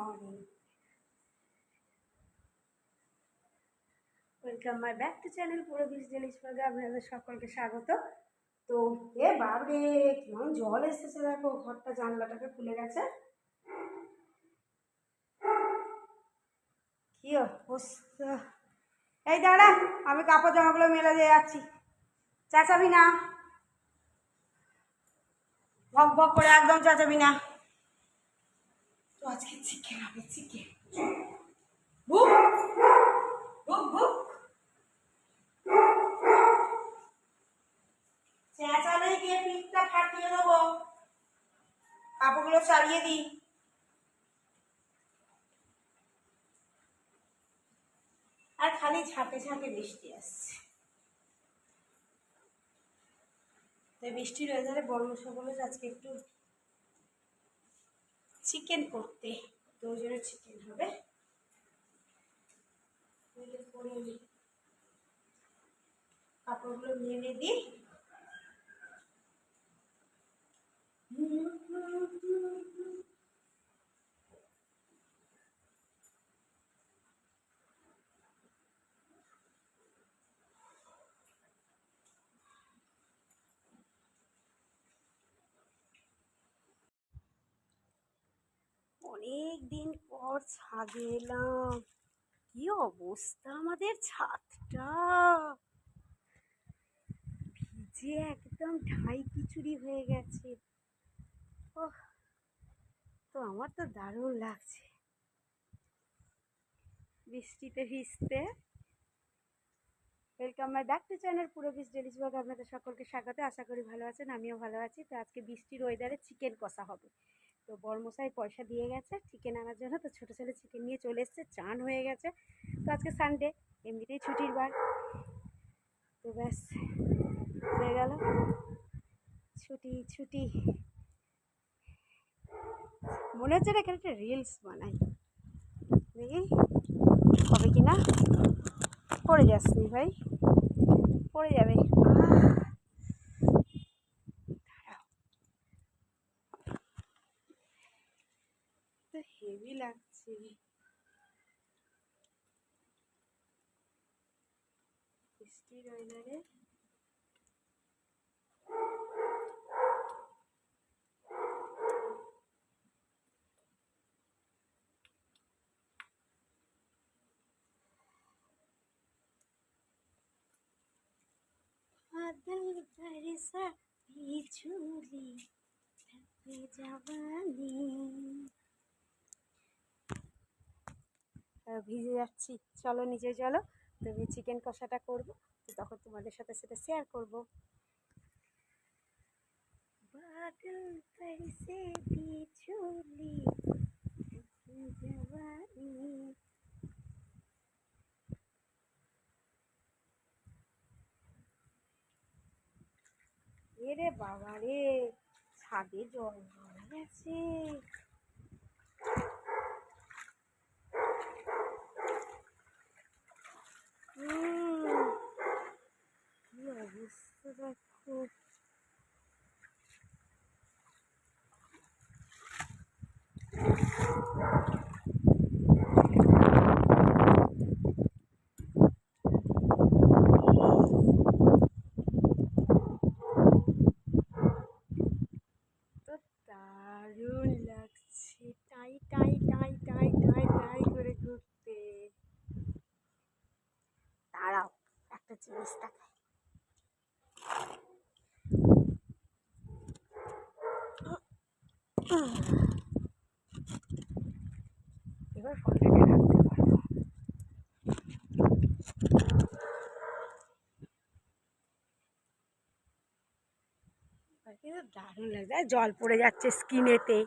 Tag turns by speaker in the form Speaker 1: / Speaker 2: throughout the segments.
Speaker 1: Morning welcome my back to channel পুরো বিশ জিনিস ভাগে আপনাদের সকলকে স্বাগত। তো এ বাবরে, কেমন জল এসেছে দেখো, ঘরটা জানলাটাকে খুলে গেছে। কি অবস্থা? এই দাঁড়া, আমি কাপড় জামাগুলো মেলে দিয়ে যাচ্ছি। চেঁচাবি না ভক ভক করে একদম চেঁচাবি না আজকে চিকেন হবে, চিকেন। আর খালি ঝাঁকে ঝাঁকে বৃষ্টি আসছে। তাই বৃষ্টির ওয়েদারে বড় সকলে আজকে একটু চিকেন করতে। তো চিকেন হবে। কাপড়গুলো মেলে দিই। অনেক দিন পর ছাদে এলাম। কি অবস্থা আমাদের ছাদটা? ভিজে একদম ঢাই খিচুড়ি হয়ে গেছে। ওহ, তো আমার তো দারুণ লাগছে। বৃষ্টিতে ভিজতে। Welcome my back to channel পুরো বিশ ডেলিস ব্লগ আপনাদের সকলকে স্বাগত। আশা করি ভালো আছেন, আমিও ভালো আছি। তো আজকে বৃষ্টির ওয়েদারে চিকেন কষা হবে। তো বর্মশাই পয়সা দিয়ে গেছে চিকেন আনার জন্য তো ছোটো ছেলে চিকেন নিয়ে চলে এসছে, চান হয়ে গেছে। তো আজকে সানডে এমনিতেই ছুটির বার। তো ব্যাস, হয়ে গেল। ছুটি ছুটি। মনে হচ্ছে না এখানে একটা রিলস বানাই। দেখি, হবে কি না পড়ে যাসনি ভাই? পড়ে যাবে আহ তো দিচ্ছি স্টিল ওয়েনারে বাদল বরসা ঝুলি যাবানি ভিজে যাচ্ছি। চলো নিচে চলো তুমি চিকেন কষাটা করব, তো তখন তোমাদের সাথে সেটা শেয়ার করব। বাদল বিজুলি ঢকে জवानी এরে বাবা রে ছাদে জল ভরে গেছে হুম, কি অবস্থা দেখো তো দারুণ লাগছে টাই টাই টাই টাই টাই টাই করে ঘুরতে দাঁড়াও একটা জিনিস দেখাই এবার রাখতে পারব। দারুণ লাগছে। জল পড়ে যাচ্ছে স্কিনেতে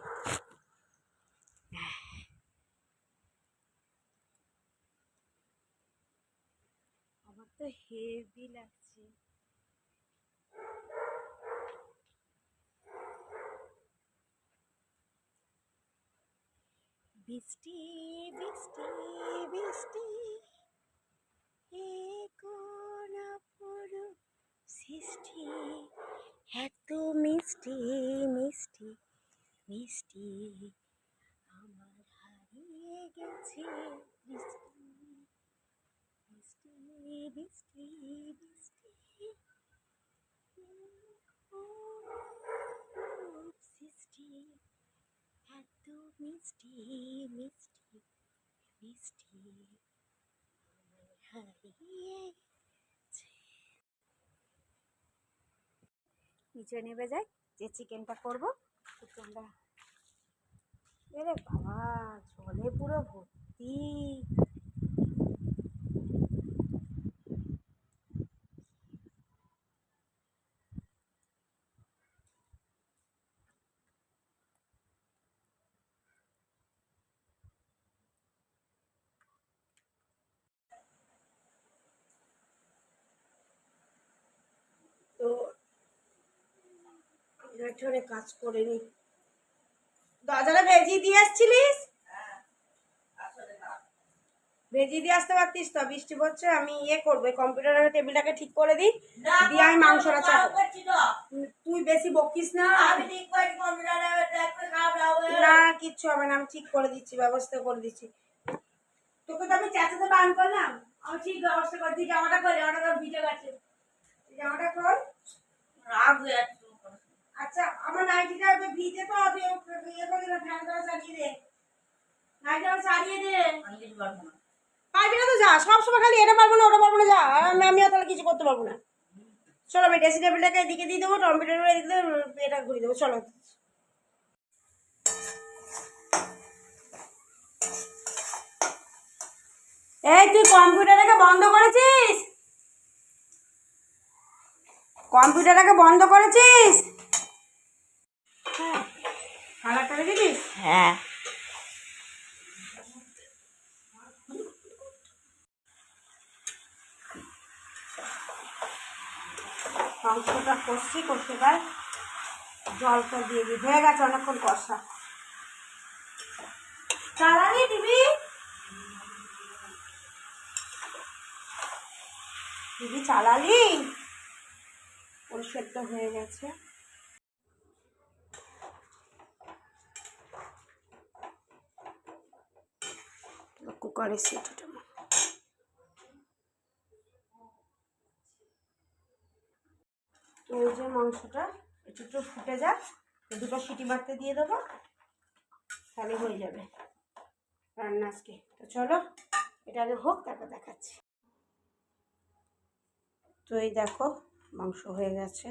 Speaker 1: আমার তো হেভি লাগছে। বৃষ্টি বৃষ্টি বৃষ্টি। সৃষ্টি? এত মিষ্টি মিষ্টি মিষ্টি। আমার হারি গেছে বৃষ্টি বৃষ্টি বৃষ্টি বৃষ্টি। সৃষ্টি? এত মিষ্টি গেছে। নিচে নেমে যাই যে চিকেনটা করব চিকেনটা এরে বাবা জলে পুরো ভর্তি তো পেছনে কাজ করে নি দরজাটা ভেজিয়ে দিয়ে আসছিলিস? ভেজিয়ে দিয়ে আসতে পারতিস তো বৃষ্টি পড়ছে আমি ইয়ে করব কম্পিউটারের টেবিলটাকে ঠিক করে দিই দিয়ে আমি মাংসটা চাপ তুই বেশি বকিস না। না কিচ্ছু হবে না আমি ঠিক করে দিচ্ছি ব্যবস্থা করে দিচ্ছি। তোকে তো আমি চেঁচাতে বান করলাম। আমি ঠিক ব্যবস্থা করে দিই জামাটা করে জামাটা ভিজে গেছে। জামাটা কর আচ্ছা আমার নাইটিটা একটু ভিজে তো তুই ইয়ে করে দিলাম ফ্যান চালিয়ে দে। নাইটিটা চালিয়ে দে। পারবি না। তো যা সবসময় খালি এটা পারব না ওটা পারব না যা। আমিও তাহলে কিছু করতে পারব না। চলো আমি ড্রেসিং টেবিলটাকে এদিকে দিয়ে দেবো এদিকে দিয়ে এটা ঘুরিয়ে দেবো চলো। এই তুই কম্পিউটারটাকে বন্ধ করেছিস? কম্পিউটারটাকে বন্ধ করেছিস হ্যাঁ কালারটা রেখেছিস
Speaker 2: হ্যাঁ।
Speaker 1: মাংসটা কষছি কষে গায়ে জলটা দিয়ে দিই। হয়ে গেছে অনেকক্ষণ কষা। চালানি দিবি। দিবি চালালি? সেদ্ধ হয়ে গেছে। কুকারের সিটিটা। এই যে মাংসটা, একটু একটু ফুটে যাক, দুটো সিটি মারতে দিয়ে দেবো, তাহলে হয়ে যাবে রান্না আজকে। তো চলো, এটা আগে হোক, তারপর দেখাচ্ছি। তো এই দেখো, মাংস হয়ে গেছে।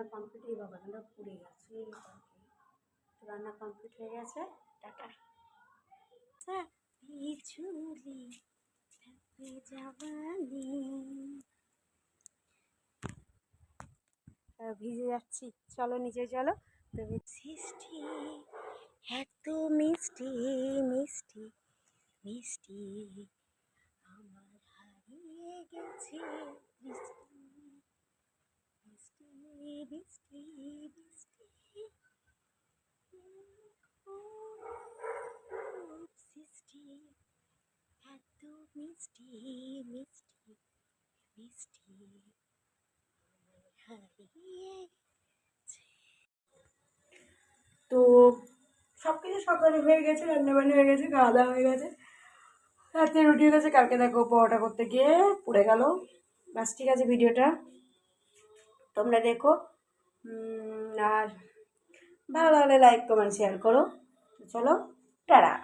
Speaker 1: রান্না কমপ্লিট এই পুড়ে গেছে রান্না কমপ্লিট হয়ে গেছে, টাটা। হ্যাঁ ভিজে যাচ্ছি। চলো নিচে, চলো। তো সৃষ্টি এত মিষ্টি মিষ্টি মিষ্টি, আমার হারিয়ে গেছে। বৃষ্টি বৃষ্টি সৃষ্টি এত মিষ্টি মিষ্টি মিষ্টি। তো সব কিছু সকালে হয়ে গেছে, রান্নাবান্না হয়ে গেছে খাওয়া দাওয়া হয়ে গেছে রাতে রুটি হয়ে গেছে, কালকে দেখো পরোটা করতে গিয়ে পড়ে গেল বাস, ঠিক আছে, ভিডিওটা তোমরা দেখো। আর ভালো লাগলে লাইক কমেন্ট শেয়ার করো। চলো টাটা।